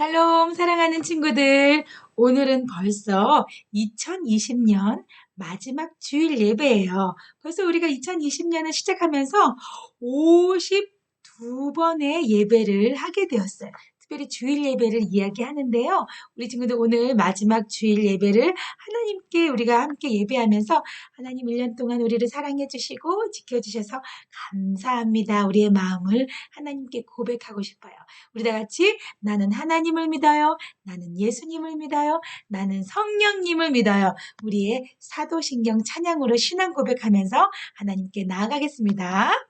샬롬 사랑하는 친구들 오늘은 벌써 2020년 마지막 주일 예배예요. 벌써 우리가 2020년을 시작하면서 52번의 예배를 하게 되었어요. 특별히 주일 예배를 이야기하는데요. 우리 친구들 오늘 마지막 주일 예배를 하나님께 우리가 함께 예배하면서 하나님 1년 동안 우리를 사랑해 주시고 지켜 주셔서 감사합니다. 우리의 마음을 하나님께 고백하고 싶어요. 우리 다 같이 나는 하나님을 믿어요. 나는 예수님을 믿어요. 나는 성령님을 믿어요. 우리의 사도신경 찬양으로 신앙 고백하면서 하나님께 나아가겠습니다.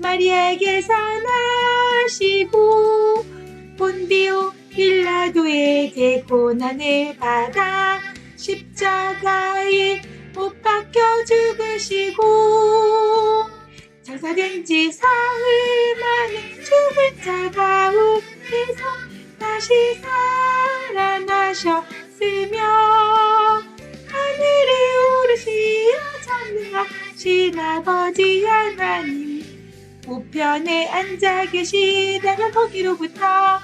마리아에게서 나시고 본디오 빌라도에게 고난을 받아 십자가에 못 박혀 죽으시고 장사된 지 사흘 만에 죽은 자 가운데서 다시 살아나셨으며 하늘에 오르시어 전능하신 아버지 하나님 우편에 앉아 계시다가 거기로부터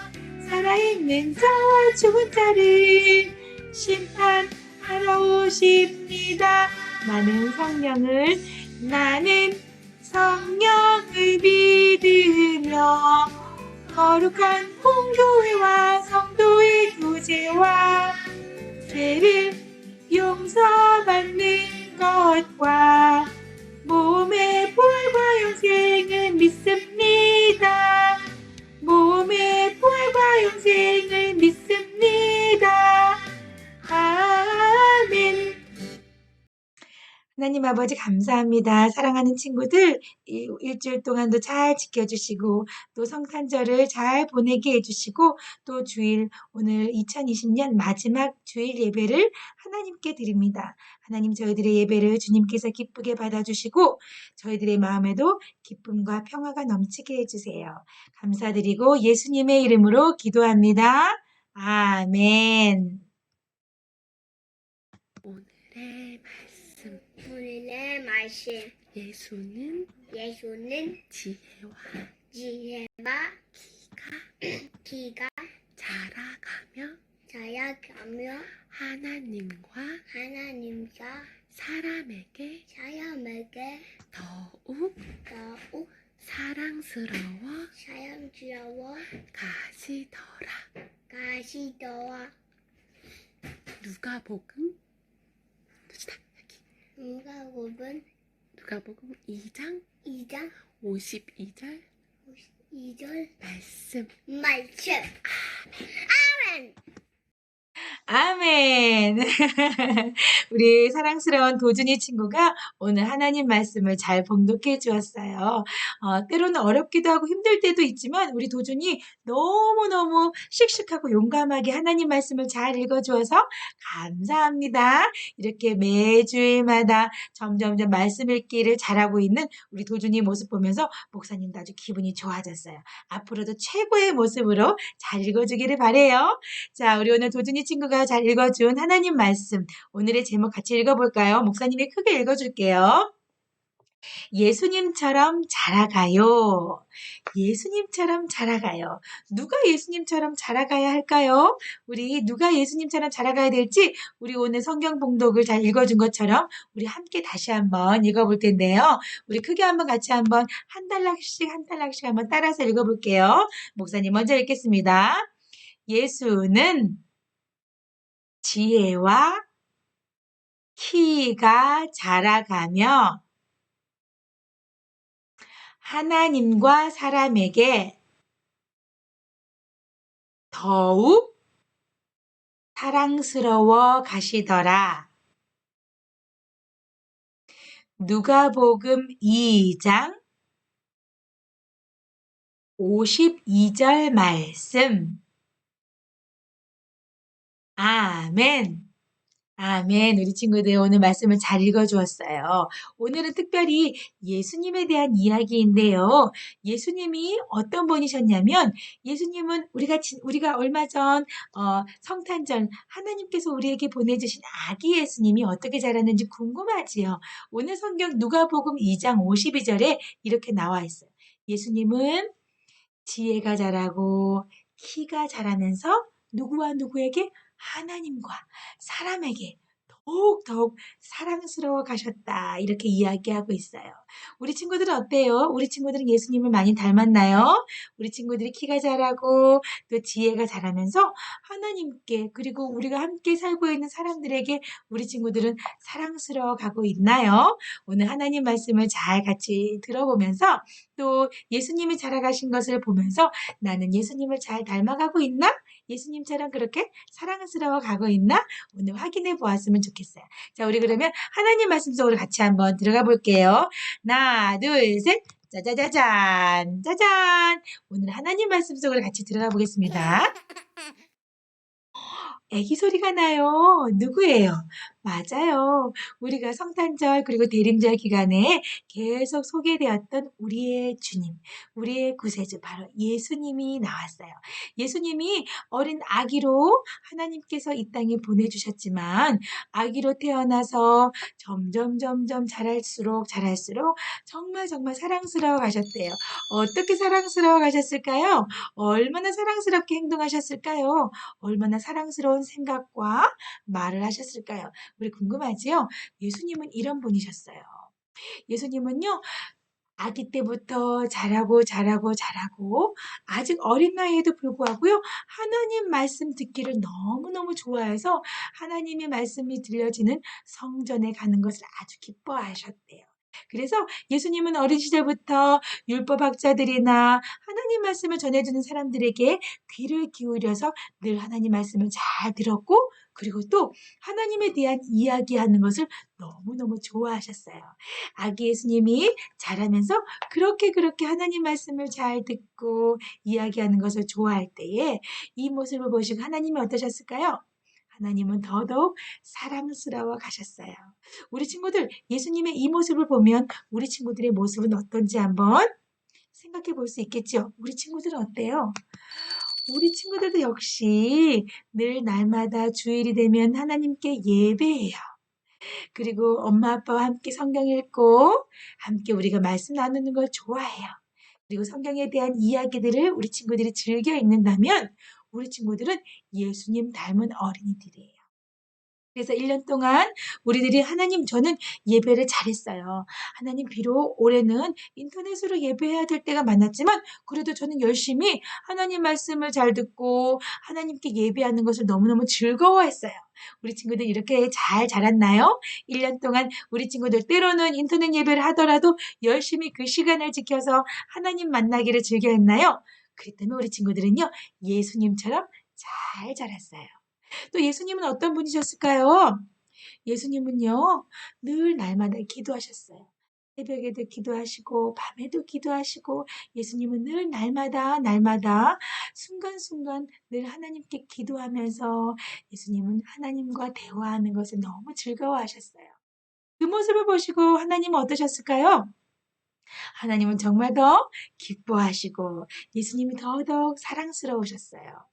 살아있는 자와 죽은 자를 심판하러 오십니다. 나는 성령을 나는 성령을 믿으며 거룩한 공교회와 성도의 교제와 죄를 용서받는 것과 하나님 아버지 감사합니다. 사랑하는 친구들 이 일주일 동안도 잘 지켜주시고 또 성탄절을 잘 보내게 해주시고 또 주일 오늘 2020년 마지막 주일 예배를 하나님께 드립니다. 하나님 저희들의 예배를 주님께서 기쁘게 받아주시고 저희들의 마음에도 기쁨과 평화가 넘치게 해주세요. 감사드리고 예수님의 이름으로 기도합니다. 아멘. 오늘의 오늘의 말씀 예수는 예수는 지혜와 지혜와 기가 기가 자라가며 자라가며 하나님과 하나님과 사람에게 사람에게 더욱 더욱 사랑스러워 사랑스러워 가시더라. 가시도록 누가복음 누가복음 누가복음 2장? 2장? 52절? 2절? 말씀. 말씀. 아멘. 아멘. 아멘. 우리 사랑스러운 도준이 친구가 오늘 하나님 말씀을 잘 봉독해 주었어요. 어, 때로는 어렵기도 하고 힘들 때도 있지만 우리 도준이 너무너무 씩씩하고 용감하게 하나님 말씀을 잘 읽어 주어서 감사합니다. 이렇게 매주일마다 점점점 말씀 읽기를 잘하고 있는 우리 도준이 모습 보면서 목사님도 아주 기분이 좋아졌어요. 앞으로도 최고의 모습으로 잘 읽어주기를 바래요. 자, 우리 오늘 도준이 친구가 잘 읽어준 하나님 말씀 오늘의 제목 같이 읽어볼까요? 목사님이 크게 읽어줄게요. 예수님처럼 자라가요. 예수님처럼 자라가요. 누가 예수님처럼 자라가야 할까요? 우리 누가 예수님처럼 자라가야 될지 우리 오늘 성경 봉독을 잘 읽어준 것처럼 우리 함께 다시 한번 읽어볼 텐데요. 우리 크게 한번 같이 한번 한 달락씩 한 달락씩 한번 따라서 읽어볼게요. 목사님 먼저 읽겠습니다. 예수는 지혜와 키가 자라가며 하나님과 사람에게 더욱 사랑스러워 가시더라. 누가복음 2장 52절 말씀. 아멘. 아멘. 우리 친구들 오늘 말씀을 잘 읽어주었어요. 오늘은 특별히 예수님에 대한 이야기인데요. 예수님이 어떤 분이셨냐면, 예수님은 우리가, 진- 우리가 얼마 전, 어, 성탄절, 하나님께서 우리에게 보내주신 아기 예수님이 어떻게 자랐는지 궁금하지요. 오늘 성경 누가복음 2장 52절에 이렇게 나와 있어요. 예수님은 지혜가 자라고 키가 자라면서 누구와 누구에게 하나님과 사람에게 더욱더욱 사랑스러워 가셨다. 이렇게 이야기하고 있어요. 우리 친구들은 어때요? 우리 친구들은 예수님을 많이 닮았나요? 우리 친구들이 키가 자라고 또 지혜가 자라면서 하나님께 그리고 우리가 함께 살고 있는 사람들에게 우리 친구들은 사랑스러워 가고 있나요? 오늘 하나님 말씀을 잘 같이 들어보면서 또 예수님이 자라가신 것을 보면서 나는 예수님을 잘 닮아가고 있나? 예수님처럼 그렇게 사랑스러워 가고 있나? 오늘 확인해 보았으면 좋겠어요. 자, 우리 그러면 하나님 말씀 속으로 같이 한번 들어가 볼게요. 하나, 둘, 셋. 짜자자잔, 짜잔. 오늘 하나님 말씀 속으로 같이 들어가 보겠습니다. 애기 소리가 나요. 누구예요? 맞아요. 우리가 성탄절 그리고 대림절 기간에 계속 소개되었던 우리의 주님, 우리의 구세주 바로 예수님이 나왔어요. 예수님이 어린 아기로 하나님께서 이 땅에 보내주셨지만 아기로 태어나서 점점 점점 자랄수록 자랄수록 정말 정말 사랑스러워 가셨대요. 어떻게 사랑스러워 가셨을까요? 얼마나 사랑스럽게 행동하셨을까요? 얼마나 사랑스러운 생각과 말을 하셨을까요? 우리 궁금하지요? 예수님은 이런 분이셨어요. 예수님은요, 아기 때부터 자라고 자라고 자라고 아직 어린 나이에도 불구하고요 하나님 말씀 듣기를 너무너무 좋아해서 하나님의 말씀이 들려지는 성전에 가는 것을 아주 기뻐하셨대요. 그래서 예수님은 어린 시절부터 율법학자들이나 하나님 말씀을 전해주는 사람들에게 귀를 기울여서 늘 하나님 말씀을 잘 들었고 그리고 또 하나님에 대한 이야기하는 것을 너무너무 좋아하셨어요. 아기 예수님이 자라면서 그렇게 그렇게 하나님 말씀을 잘 듣고 이야기하는 것을 좋아할 때에 이 모습을 보시고 하나님이 어떠셨을까요? 하나님은 더더욱 사랑스러워 가셨어요. 우리 친구들, 예수님의 이 모습을 보면 우리 친구들의 모습은 어떤지 한번 생각해 볼 수 있겠죠? 우리 친구들은 어때요? 우리 친구들도 역시 늘 날마다 주일이 되면 하나님께 예배해요. 그리고 엄마 아빠와 함께 성경 읽고 함께 우리가 말씀 나누는 걸 좋아해요. 그리고 성경에 대한 이야기들을 우리 친구들이 즐겨 읽는다면 우리 친구들은 예수님 닮은 어린이들이에요. 그래서 1년 동안 우리들이 하나님 저는 예배를 잘했어요. 하나님 비록 올해는 인터넷으로 예배해야 될 때가 많았지만 그래도 저는 열심히 하나님 말씀을 잘 듣고 하나님께 예배하는 것을 너무너무 즐거워했어요. 우리 친구들 이렇게 잘 자랐나요? 1년 동안 우리 친구들 때로는 인터넷 예배를 하더라도 열심히 그 시간을 지켜서 하나님 만나기를 즐겨 했나요? 그렇다면 우리 친구들은요, 예수님처럼 잘 자랐어요. 또 예수님은 어떤 분이셨을까요? 예수님은요, 늘 날마다 기도하셨어요. 새벽에도 기도하시고, 밤에도 기도하시고, 예수님은 늘 날마다, 날마다, 순간순간 늘 하나님께 기도하면서 예수님은 하나님과 대화하는 것을 너무 즐거워하셨어요. 그 모습을 보시고 하나님은 어떠셨을까요? 하나님은 정말 더 기뻐하시고 예수님이 더더욱 사랑스러우셨어요.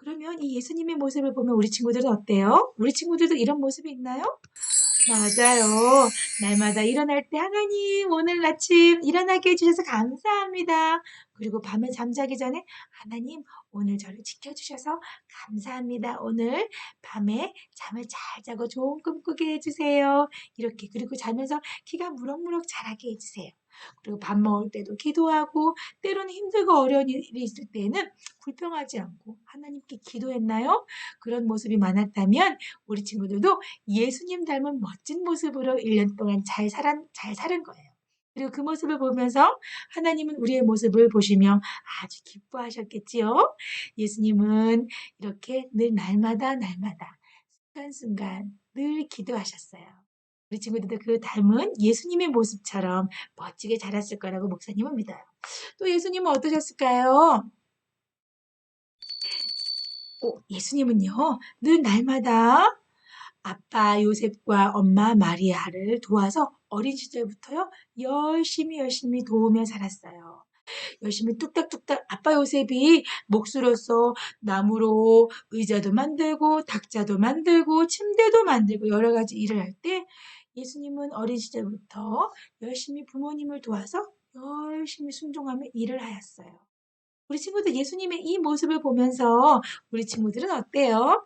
그러면 이 예수님의 모습을 보면 우리 친구들은 어때요? 우리 친구들도 이런 모습이 있나요? 맞아요. 날마다 일어날 때 하나님 오늘 아침 일어나게 해주셔서 감사합니다. 그리고 밤에 잠자기 전에 하나님 오늘 저를 지켜주셔서 감사합니다. 오늘 밤에 잠을 잘 자고 좋은 꿈 꾸게 해주세요. 이렇게 그리고 자면서 키가 무럭무럭 자라게 해주세요. 그리고 밥 먹을 때도 기도하고 때로는 힘들고 어려운 일이 있을 때는 불평하지 않고 하나님께 기도했나요? 그런 모습이 많았다면 우리 친구들도 예수님 닮은 멋진 모습으로 1년 동안 잘 살은, 잘 살은 거예요. 그리고 그 모습을 보면서 하나님은 우리의 모습을 보시며 아주 기뻐하셨겠지요. 예수님은 이렇게 늘 날마다 날마다 순간순간 늘 기도하셨어요. 우리 친구들도 그 닮은 예수님의 모습처럼 멋지게 자랐을 거라고 목사님은 믿어요. 또 예수님은 어떠셨을까요? 오, 예수님은요, 늘 날마다 아빠 요셉과 엄마 마리아를 도와서 어린 시절부터요, 열심히 열심히 도우며 살았어요. 열심히 뚝딱뚝딱 아빠 요셉이 목수로서 나무로 의자도 만들고 탁자도 만들고 침대도 만들고 여러 가지 일을 할 때 예수님은 어린 시절부터 열심히 부모님을 도와서 열심히 순종하며 일을 하였어요. 우리 친구들 예수님의 이 모습을 보면서 우리 친구들은 어때요?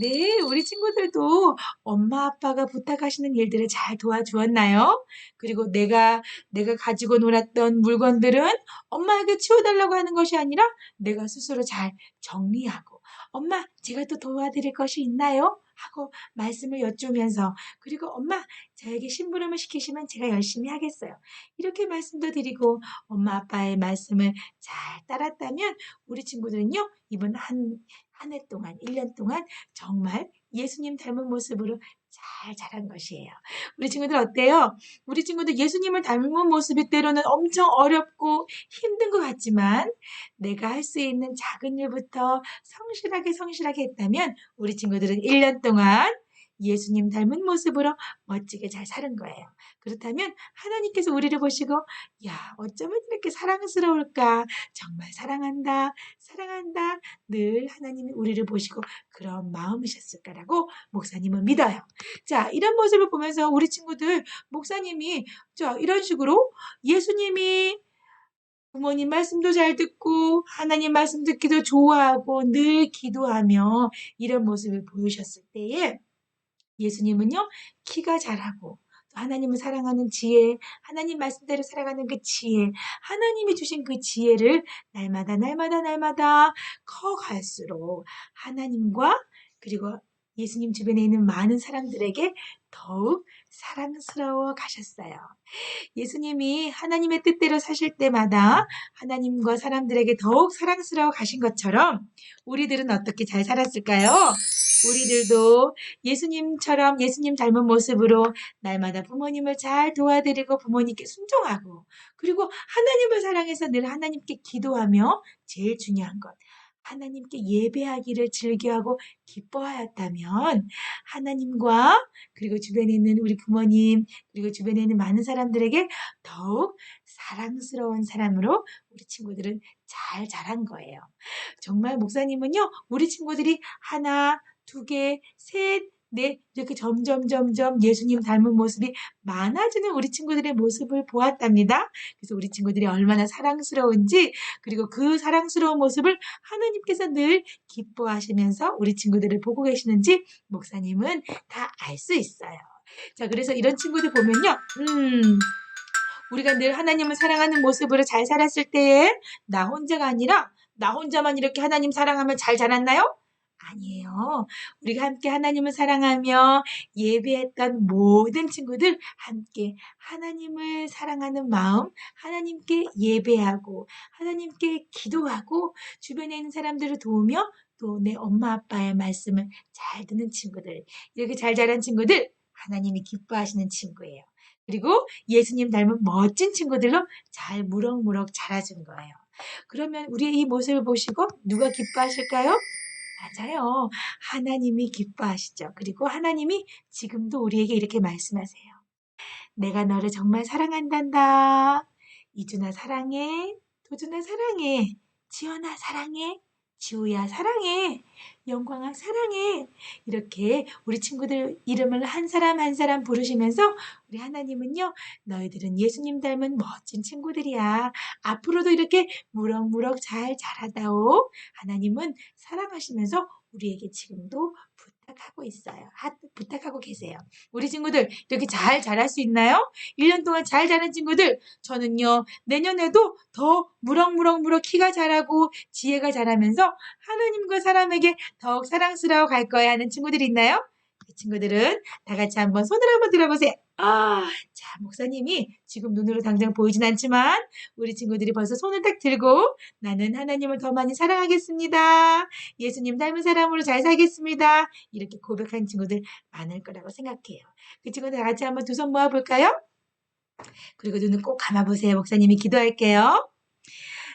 네, 우리 친구들도 엄마 아빠가 부탁하시는 일들을 잘 도와주었나요? 그리고 내가 내가 가지고 놀았던 물건들은 엄마에게 치워달라고 하는 것이 아니라 내가 스스로 잘 정리하고 엄마 제가 또 도와드릴 것이 있나요? 하고 말씀을 여쭈면서 그리고 엄마 저에게 심부름을 시키시면 제가 열심히 하겠어요. 이렇게 말씀도 드리고 엄마 아빠의 말씀을 잘 따랐다면 우리 친구들은요 이번 한 한 해 동안, 1년 동안 정말 예수님 닮은 모습으로 잘 자란 것이에요. 우리 친구들 어때요? 우리 친구들 예수님을 닮은 모습이 때로는 엄청 어렵고 힘든 것 같지만 내가 할 수 있는 작은 일부터 성실하게 성실하게 했다면 우리 친구들은 1년 동안 예수님 닮은 모습으로 멋지게 잘 사는 거예요. 그렇다면 하나님께서 우리를 보시고 야 어쩌면 이렇게 사랑스러울까 정말 사랑한다 사랑한다 늘 하나님이 우리를 보시고 그런 마음이셨을까라고 목사님은 믿어요. 자 이런 모습을 보면서 우리 친구들 목사님이 자 이런 식으로 예수님이 부모님 말씀도 잘 듣고 하나님 말씀 듣기도 좋아하고 늘 기도하며 이런 모습을 보이셨을 때에 예수님은요, 키가 자라고, 또 하나님을 사랑하는 지혜, 하나님 말씀대로 살아가는 그 지혜, 하나님이 주신 그 지혜를 날마다, 날마다, 날마다 커갈수록 하나님과 그리고 예수님 주변에 있는 많은 사람들에게 더욱 사랑스러워 가셨어요. 예수님이 하나님의 뜻대로 사실 때마다 하나님과 사람들에게 더욱 사랑스러워 가신 것처럼 우리들은 어떻게 잘 살았을까요? 우리들도 예수님처럼 예수님 닮은 모습으로 날마다 부모님을 잘 도와드리고 부모님께 순종하고 그리고 하나님을 사랑해서 늘 하나님께 기도하며 제일 중요한 것 하나님께 예배하기를 즐겨하고 기뻐하였다면 하나님과 그리고 주변에 있는 우리 부모님 그리고 주변에 있는 많은 사람들에게 더욱 사랑스러운 사람으로 우리 친구들은 잘 자란 거예요. 정말 목사님은요, 우리 친구들이 하나, 두 개, 셋, 넷 이렇게 점점 점점 예수님 닮은 모습이 많아지는 우리 친구들의 모습을 보았답니다. 그래서 우리 친구들이 얼마나 사랑스러운지 그리고 그 사랑스러운 모습을 하나님께서 늘 기뻐하시면서 우리 친구들을 보고 계시는지 목사님은 다 알 수 있어요. 자, 그래서 이런 친구들 보면요. 음. 우리가 늘 하나님을 사랑하는 모습으로 잘 살았을 때에 나 혼자가 아니라 나 혼자만 이렇게 하나님 사랑하면 잘 자랐나요? 아니에요. 우리가 함께 하나님을 사랑하며 예배했던 모든 친구들 함께 하나님을 사랑하는 마음, 하나님께 예배하고 하나님께 기도하고 주변에 있는 사람들을 도우며 또 내 엄마 아빠의 말씀을 잘 듣는 친구들, 이렇게 잘 자란 친구들, 하나님이 기뻐하시는 친구예요. 그리고 예수님 닮은 멋진 친구들로 잘 무럭무럭 자라준 거예요. 그러면 우리의 이 모습을 보시고 누가 기뻐하실까요? 맞아요. 하나님이 기뻐하시죠. 그리고 하나님이 지금도 우리에게 이렇게 말씀하세요. 내가 너를 정말 사랑한단다. 이준아 사랑해. 도준아 사랑해. 지연아 사랑해. 지우야 사랑해. 영광아 사랑해. 이렇게 우리 친구들 이름을 한 사람 한 사람 부르시면서 우리 하나님은요. 너희들은 예수님 닮은 멋진 친구들이야. 앞으로도 이렇게 무럭무럭 잘 자라다오. 하나님은 사랑하시면서 우리에게 지금도 부탁 하고 있어요. 하- 부탁하고 계세요. 우리 친구들 이렇게 잘 자랄 수 있나요? 1년 동안 잘 자란 친구들 저는요. 내년에도 더 무럭무럭무럭 키가 자라고 지혜가 자라면서 하나님과 사람에게 더욱 사랑스러워 갈 거야 하는 친구들 있나요? 그 친구들은 다 같이 한번 손을 한번 들어보세요. 아, 자, 목사님이 지금 눈으로 당장 보이진 않지만 우리 친구들이 벌써 손을 딱 들고 나는 하나님을 더 많이 사랑하겠습니다. 예수님 닮은 사람으로 잘 살겠습니다. 이렇게 고백한 친구들 많을 거라고 생각해요. 그 친구들 다 같이 한번 두 손 모아 볼까요? 그리고 눈을 꼭 감아 보세요. 목사님이 기도할게요.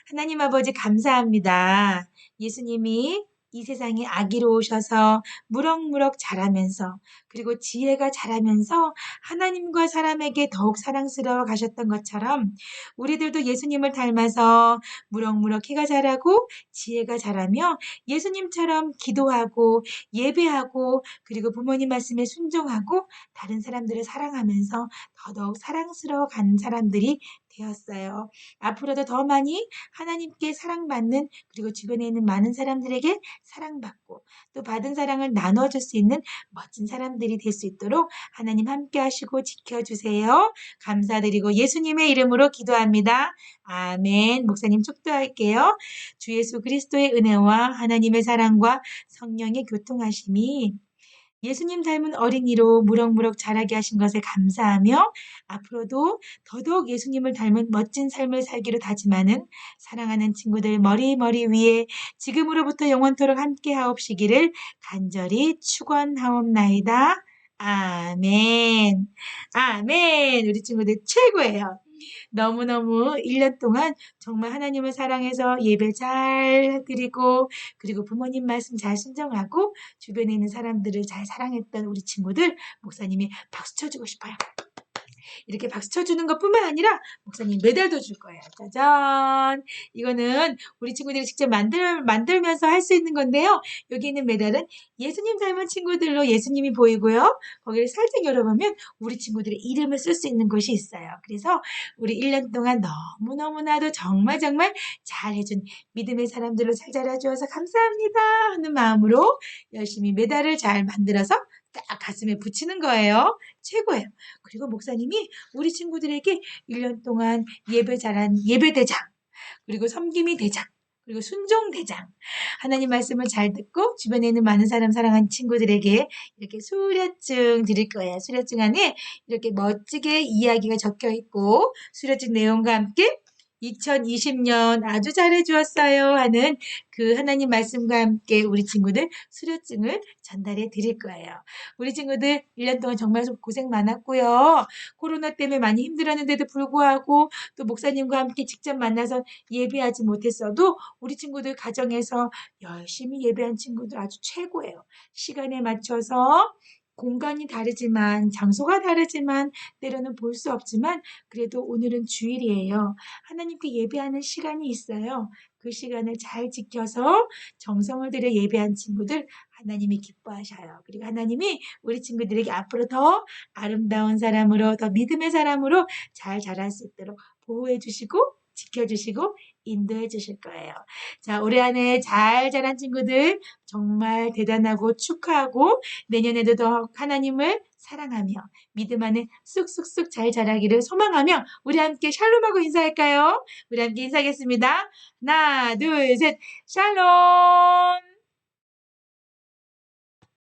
하나님 아버지 감사합니다. 예수님이 이 세상에 아기로 오셔서 무럭무럭 자라면서 그리고 지혜가 자라면서 하나님과 사람에게 더욱 사랑스러워 가셨던 것처럼 우리들도 예수님을 닮아서 무럭무럭 키가 자라고 지혜가 자라며 예수님처럼 기도하고 예배하고 그리고 부모님 말씀에 순종하고 다른 사람들을 사랑하면서 더더욱 사랑스러워 가는 사람들이 되었어요. 앞으로도 더 많이 하나님께 사랑받는 그리고 주변에 있는 많은 사람들에게 사랑받고 또 받은 사랑을 나눠줄 수 있는 멋진 사람들이 될 수 있도록 하나님 함께 하시고 지켜주세요. 감사드리고 예수님의 이름으로 기도합니다. 아멘. 목사님 축도할게요. 주 예수 그리스도의 은혜와 하나님의 사랑과 성령의 교통하심이 예수님 닮은 어린이로 무럭무럭 자라게 하신 것에 감사하며 앞으로도 더더욱 예수님을 닮은 멋진 삶을 살기로 다짐하는 사랑하는 친구들 머리 머리 위에 지금으로부터 영원토록 함께 하옵시기를 간절히 축원하옵나이다. 아멘. 아멘. 우리 친구들 최고예요. 너무너무 1년 동안 정말 하나님을 사랑해서 예배 잘 드리고 그리고 부모님 말씀 잘 순종하고 주변에 있는 사람들을 잘 사랑했던 우리 친구들 목사님이 박수 쳐주고 싶어요. 이렇게 박수 쳐주는 것 뿐만 아니라 목사님 메달도 줄 거예요. 짜잔! 이거는 우리 친구들이 직접 만들, 만들면서 할 수 있는 건데요. 여기 있는 메달은 예수님 닮은 친구들로 예수님이 보이고요. 거기를 살짝 열어보면 우리 친구들의 이름을 쓸 수 있는 곳이 있어요. 그래서 우리 1년 동안 너무너무나도 정말 정말 잘해준 믿음의 사람들로 잘 자라주어서 감사합니다 하는 마음으로 열심히 메달을 잘 만들어서 딱 가슴에 붙이는 거예요. 최고예요. 그리고 목사님이 우리 친구들에게 1년 동안 예배 잘한 예배 대장, 그리고 섬김이 대장, 그리고 순종 대장. 하나님 말씀을 잘 듣고 주변에 있는 많은 사람 사랑한 친구들에게 이렇게 수료증 드릴 거예요. 수료증 안에 이렇게 멋지게 이야기가 적혀 있고 수료증 내용과 함께 2020년 아주 잘해 주었어요 하는 그 하나님 말씀과 함께 우리 친구들 수료증을 전달해 드릴 거예요. 우리 친구들 1년 동안 정말 고생 많았고요. 코로나 때문에 많이 힘들었는데도 불구하고 또 목사님과 함께 직접 만나서 예배하지 못했어도 우리 친구들 가정에서 열심히 예배한 친구들 아주 최고예요. 시간에 맞춰서 공간이 다르지만 장소가 다르지만 때로는 볼 수 없지만 그래도 오늘은 주일이에요. 하나님께 예배하는 시간이 있어요. 그 시간을 잘 지켜서 정성을 들여 예배한 친구들 하나님이 기뻐하셔요. 그리고 하나님이 우리 친구들에게 앞으로 더 아름다운 사람으로 더 믿음의 사람으로 잘 자랄 수 있도록 보호해 주시고 지켜주시고 인도해 주실 거예요. 자, 올해 안에 잘 자란 친구들 정말 대단하고 축하하고 내년에도 더 하나님을 사랑하며 믿음 안에 쑥쑥쑥 잘 자라기를 소망하며 우리 함께 샬롬하고 인사할까요? 우리 함께 인사하겠습니다. 하나, 둘, 셋, 샬롬!